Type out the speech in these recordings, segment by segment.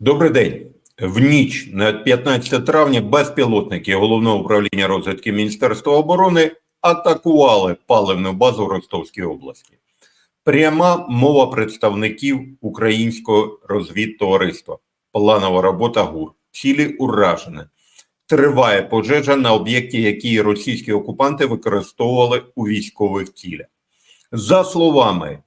Добрий день. В ніч на 15 травня безпілотники головного управління розвідки Міністерства оборони атакували паливну базу в Ростовській області. Пряма мова представників українського розвідтовариства. Планова робота ГУР. Цілі уражені. Триває пожежа на об'єкті, який російські окупанти використовували у військових цілях. За словами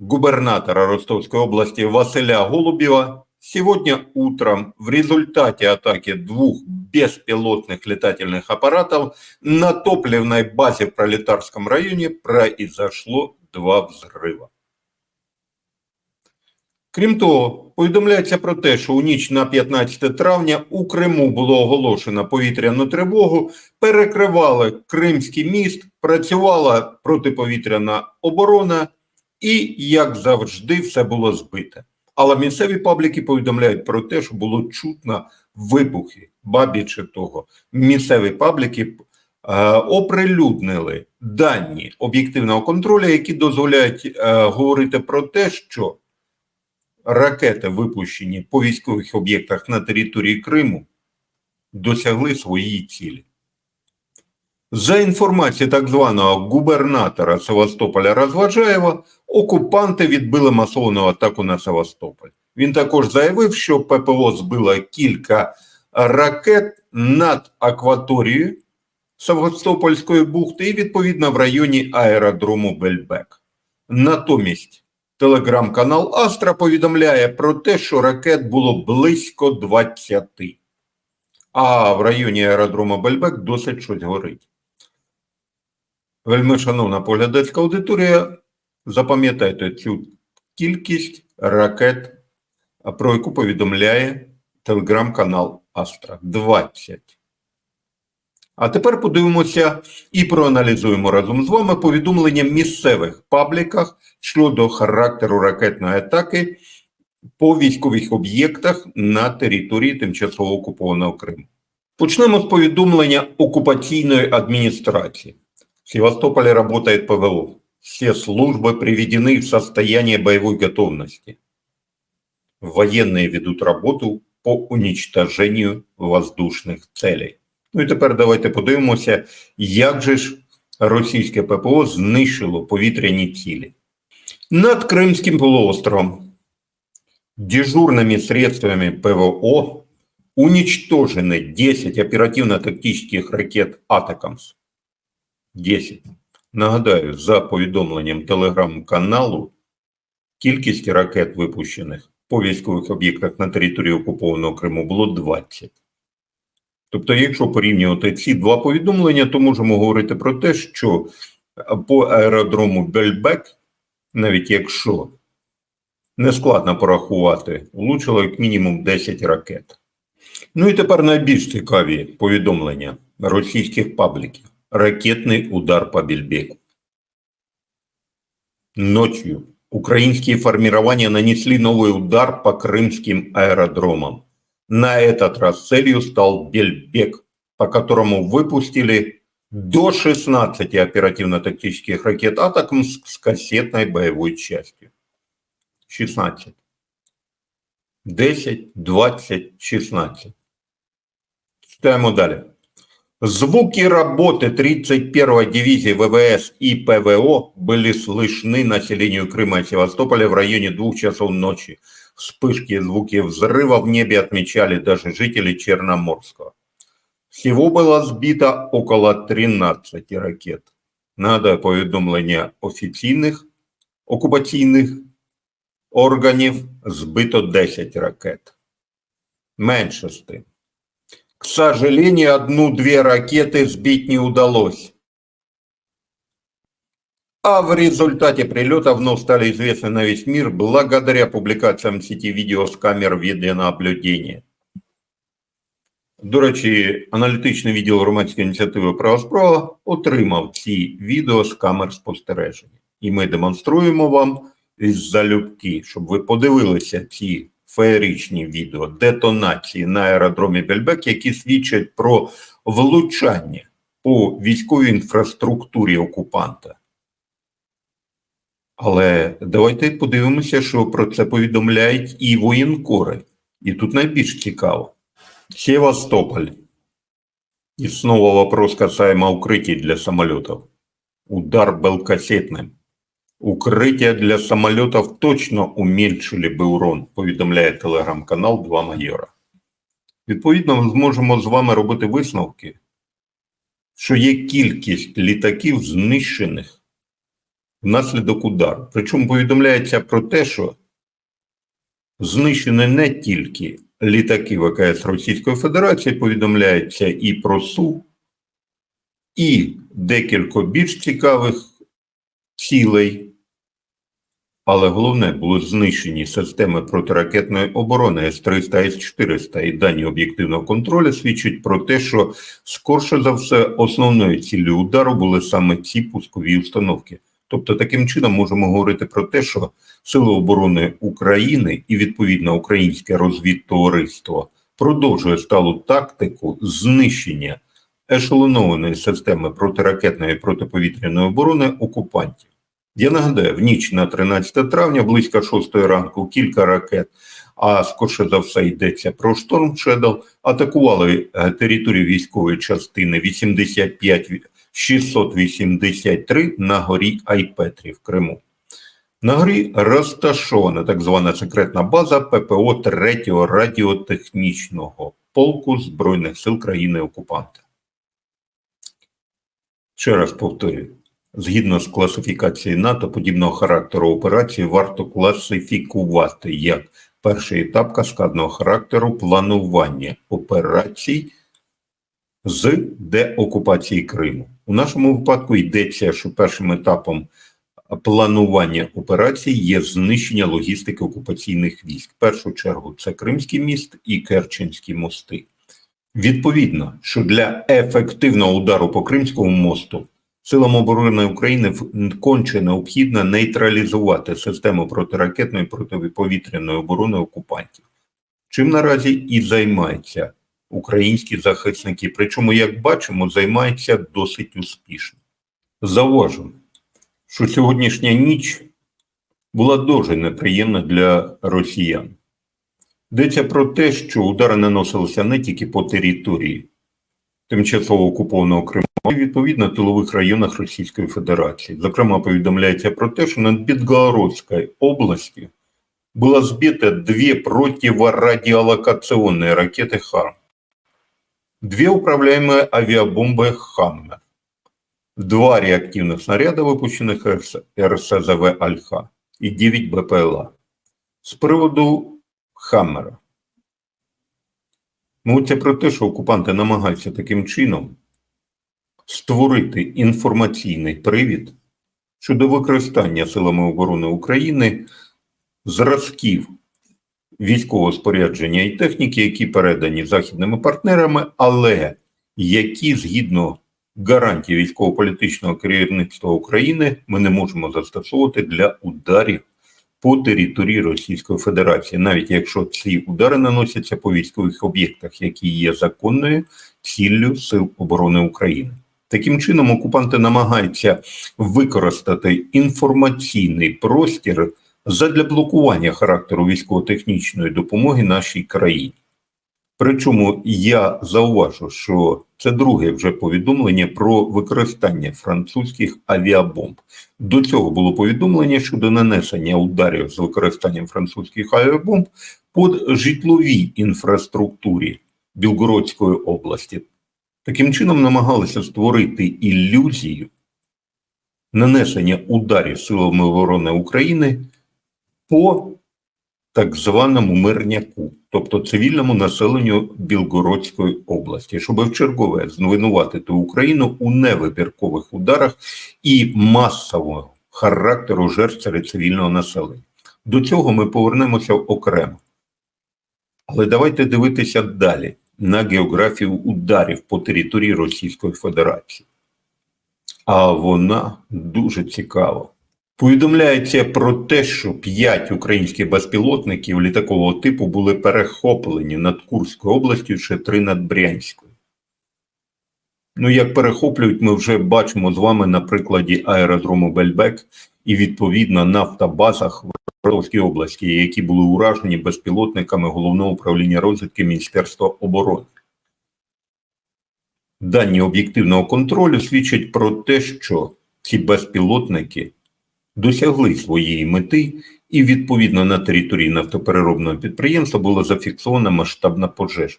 губернатора Ростовской области Василя Голубева, сегодня утром в результате атаки двух беспилотных летательных аппаратов на топливной базе в Пролетарском районе произошло два взрыва. Крім того, повідомляється про те, що у ніч на 15 травня у Криму було оголошено повітряну тривогу, перекривали Кримський міст, працювала протиповітряна оборона, і, як завжди, все було збите. Але місцеві пабліки повідомляють про те, що було чутно вибухи. Бабіче того, місцеві пабліки е, оприлюднили дані об'єктивного контролю, які дозволяють е, говорити про те, що ракети, випущені по військових об'єктах на території Криму, досягли своєї цілі. За інформацією так званого губернатора Севастополя Розважаєва, окупанти відбили масовану атаку на Севастополь. Він також заявив, що ППО збило кілька ракет над акваторією Севастопольської бухти і відповідно в районі аеродрому Бельбек. Натомість телеграм-канал Астра повідомляє про те, що ракет було близько 20, а в районі аеродрому Бельбек досить щось горить. Вельми шановна поглядацька аудиторія, запам'ятайте цю кількість ракет, про яку повідомляє телеграм-канал Астра 20. А тепер подивимося і проаналізуємо разом з вами повідомлення в місцевих пабліках щодо характеру ракетної атаки по військових об'єктах на території тимчасово окупованого Криму. Почнемо з повідомлення окупаційної адміністрації. В Севастополе работает ПВО. Все службы приведены в состояние боевой готовности. Военные ведут работу по уничтожению воздушних целей. Ну і тепер давайте подивимося, як же ж російське ППО знищило повітряні цілі. Над Кримським полуостровом дежурными средствами ПВО уничтожены 10 оперативно-тактических ракет «Атакамс». 10. Нагадаю, за повідомленням телеграм-каналу, кількість ракет, випущених по військових об'єктах на території окупованого Криму, було 20. Тобто, якщо порівнювати ці два повідомлення, то можемо говорити про те, що по аеродрому Бельбек, навіть якщо не складно порахувати, влучило як мінімум 10 ракет. Ну і тепер найбільш цікаві повідомлення російських пабліків. Ракетный удар по Бельбеку. Ночью украинские формирования нанесли новый удар по крымским аэродромам. На этот раз целью стал Бельбек, по которому выпустили до 16 оперативно-тактических ракет «Атакам» с кассетной боевой частью. 16. 10, 20, 16. Читаємо далі. Звуки работы 31-й дивизии ВВС и ПВО были слышны населению Крыма и Севастополя в районе двух часов ночи. Вспышки и звуки взрыва в небе отмечали даже жители Черноморского. Всего было сбито около 13 ракет. Надо повідомлення офіційних окупаційних органів збито 10 ракет. Менше з тим. К сожалению, одну-две ракеты сбить не удалось. А в результате прилета вновь стали известны на весь мир благодаря публикациям в сети видео з камер відеонаблюдення. До речі, аналітичний відділ громадської ініціативи «Права справа» отримав ці відео з камер спостереження. І ми демонструємо вам із залюбки, щоб ви подивилися ці феєричні відео детонації на аеродромі Бельбек, які свідчать про влучання по військовій інфраструктурі окупанта. Але давайте подивимося, що про це повідомляють і воєнкори. И тут найбільш цікаво. Севастополь. И снова вопрос касаемо укрытий для самолетов. Удар был кассетным. Укриття для самолетів точно умільшили би урон, повідомляє телеграм-канал Два майора. Відповідно, ми зможемо з вами робити висновки, що є кількість літаків знищених внаслідок удару. Причому повідомляється про те, що знищені не тільки літаки ВКС Російської Федерації, повідомляється і про СУ, і декілька більш цікавих цілей. Але головне було знищені системи протиракетної оборони С-300 С-400 і дані об'єктивного контролю свідчать про те, що скорше за все основною ціллю удару були саме ці пускові установки. Тобто, таким чином можемо говорити про те, що Сили оборони України і відповідно українське розвідтовариство продовжує сталу тактику знищення ешелонованої системи протиракетної і протиповітряної оборони окупантів. Я нагадаю, в ніч на 13 травня, близько 6 ранку, кілька ракет, а скорше за все йдеться про шторм Шедл, атакували е, територію військової частини 85 683 на горі Айпетрі в Криму. На горі розташована так звана секретна база ППО 3-го радіотехнічного полку Збройних сил країни-окупанта. Ще раз повторюю. Згідно з класифікацією НАТО, подібного характеру операції варто класифікувати як перший етап каскадного характеру планування операцій з деокупації Криму. У нашому випадку йдеться, що першим етапом планування операцій є знищення логістики окупаційних військ. В першу чергу це Кримський міст і Керченські мости. Відповідно, що для ефективного удару по Кримському мосту Силам оборони України конче необхідно нейтралізувати систему протиракетної протиповітряної оборони окупантів. Чим наразі і займаються українські захисники, причому, як бачимо, займаються досить успішно. Зауважу, що сьогоднішня ніч була дуже неприємна для росіян. Йдеться про те, що удари наносилися не тільки по території тимчасово окупованого Криму, а й відповідно в тилових районах Російської Федерації. Зокрема, повідомляється про те, що над Білгородською області було збито дві противорадиолокаційні ракети «Харм», две управляемые авиабомбы «Хаммер», два реактивных снаряда, выпущенных РСЗВ «Альха» и 9 БПЛА. З приводу «Хаммера». Мовиться про те, що окупанти намагаються таким чином створити інформаційний привід щодо використання силами оборони України зразків військового спорядження і техніки, які передані західними партнерами, але які згідно гарантій військово-політичного керівництва України ми не можемо застосовувати для ударів по території Російської Федерації, навіть якщо ці удари наносяться по військових об'єктах, які є законною ціллю Сил оборони України. Таким чином, окупанти намагаються використати інформаційний простір задля блокування характеру військово-технічної допомоги нашій країні. Причому я зауважу, що це друге вже повідомлення про використання французьких авіабомб. До цього було повідомлення щодо нанесення ударів з використанням французьких авіабомб по житловій інфраструктурі Білгородської області. Таким чином намагалися створити ілюзію нанесення ударів силами оборони України по так званому мирняку, тобто цивільному населенню Білгородської області, щоб в чергове звинуватити Україну у невибіркових ударах і масового характеру жертв серед цивільного населення. До цього ми повернемося окремо. Але давайте дивитися далі на географію ударів по території Російської Федерації. А вона дуже цікава. Повідомляється про те, що п'ять українських безпілотників літакового типу були перехоплені над Курською областю, ще три над Брянською. Ну, як перехоплюють, ми вже бачимо з вами на прикладі аеродрому Бельбек і відповідно на автобазах в Дніпропетровській області, які були уражені безпілотниками Головного управління розвідки Міністерства оборони. Дані об'єктивного контролю свідчать про те, що ці безпілотники досягли своєї мети, і відповідно на території нафтопереробного підприємства була зафіксована масштабна пожежа.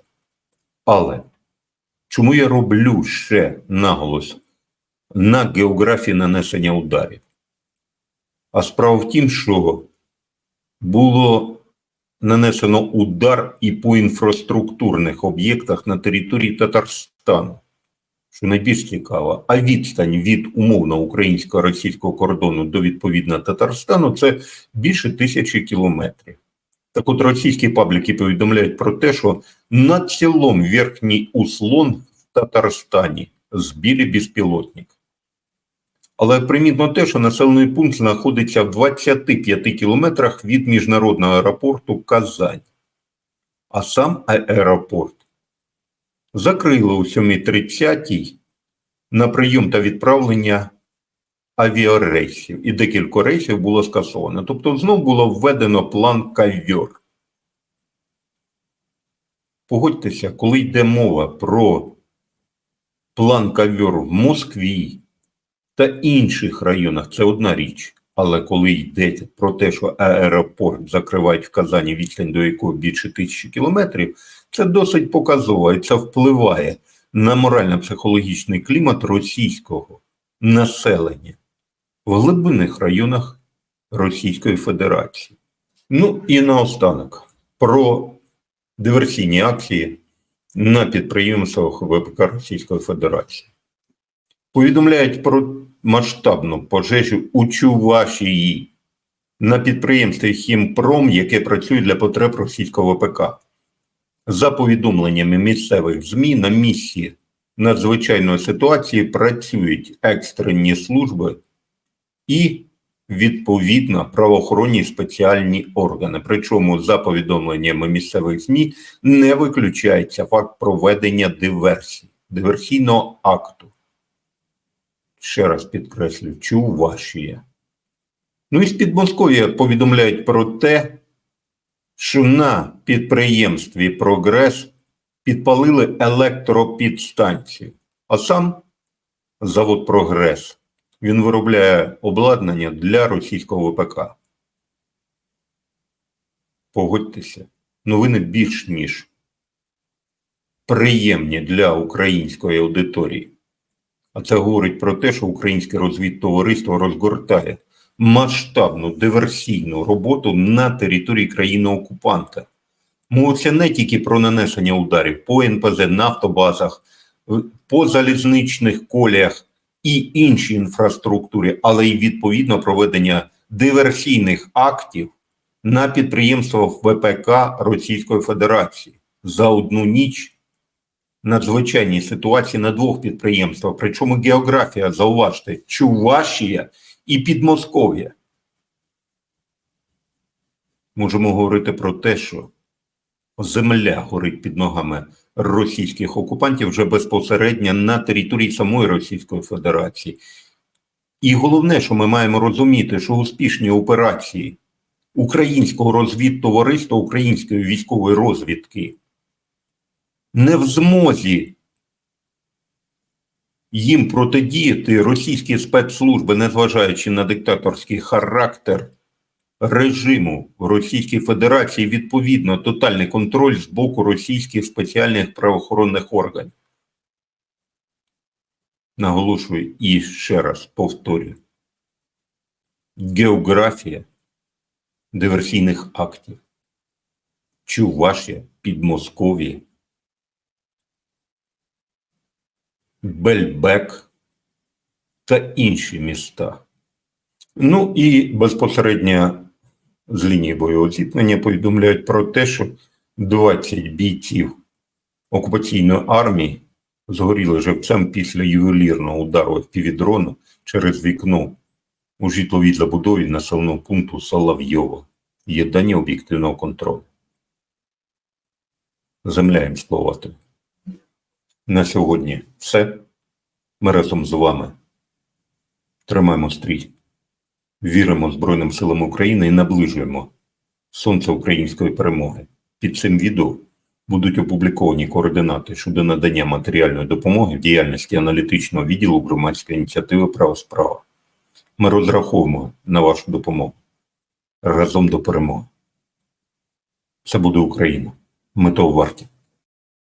Але чому я роблю ще наголос на географії нанесення ударів? А справа в тім, що було нанесено удар і по інфраструктурних об'єктах на території Татарстану. Що найбільш цікаво, а відстань від умовно українсько російського кордону до відповідно Татарстану це більше тисячі кілометрів. Так от російські пабліки повідомляють про те, що над селом Верхній Услон в Татарстані збили безпілотник. Але примітно те, що населений пункт знаходиться в 25 кілометрах від міжнародного аеропорту Казань. А сам аеропорт закрили у 7.30 на прийом та відправлення авіарейсів, і декілька рейсів було скасовано. Тобто, знов було введено план кавьор. Погодьтеся, коли йде мова про план кавьор в Москві та інших районах, це одна річ. Але коли йдеться про те, що аеропорт закривають в Казані відстань, до якого більше тисячі кілометрів, це досить показово і це впливає на морально-психологічний клімат російського населення в глибинних районах Російської Федерації. Ну і наостанок про диверсійні акції на підприємствах ВПК Російської Федерації. Повідомляють про масштабну пожежу у Чувашії на підприємстві Хімпром, яке працює для потреб російського ВПК. За повідомленнями місцевих ЗМІ на місці надзвичайної ситуації працюють екстрені служби і відповідно правоохоронні спеціальні органи. Причому, за повідомленнями місцевих ЗМІ, не виключається факт проведення диверсії, диверсійного акту. Ще раз підкреслю, Чувашія. Ну і з Підмосков'я повідомляють про те, що на підприємстві Прогрес підпалили електропідстанцію. А сам завод Прогрес він виробляє обладнання для російського ВПК. Погодьтеся, новини більш ніж приємні для української аудиторії. А це говорить про те, що українське розвідтовариство розгортає масштабну диверсійну роботу на території країни-окупанта. Мовиться не тільки про нанесення ударів по НПЗ, нафтобазах, по залізничних коліях і іншій інфраструктурі, але й відповідно проведення диверсійних актів на підприємствах ВПК Російської Федерації за одну ніч надзвичайній ситуації на двох підприємствах. Причому географія, зауважте, Чувашія і Підмосков'я. Можемо говорити про те, що земля горить під ногами російських окупантів вже безпосередньо на території самої Російської Федерації. І головне, що ми маємо розуміти, що успішні операції українського розвідтовариства, української військової розвідки не в змозі їм протидіяти російські спецслужби, незважаючи на диктаторський характер режиму Російської Федерації, відповідно тотальний контроль з боку російських спеціальних правоохоронних органів. Наголошую і ще раз повторюю: географія диверсійних актів. Чувашія, Підмосков'я, Бельбек та інші міста. Ну і безпосередньо з лінії бойового зіткнення повідомляють про те, що 20 бійців окупаційної армії згоріли живцем після ювелірного удару півдрону через вікно у житловій забудові населеного пункту Соловйова. Є дані об'єктивного контролю. Земля їм сплавати. На сьогодні все. Ми разом з вами тримаємо стрій. Віримо Збройним силам України і наближуємо сонце української перемоги. Під цим відео будуть опубліковані координати щодо надання матеріальної допомоги в діяльності аналітичного відділу громадської ініціативи Право справа. Ми розраховуємо на вашу допомогу разом до перемоги. Це буде Україна. Ми того варті.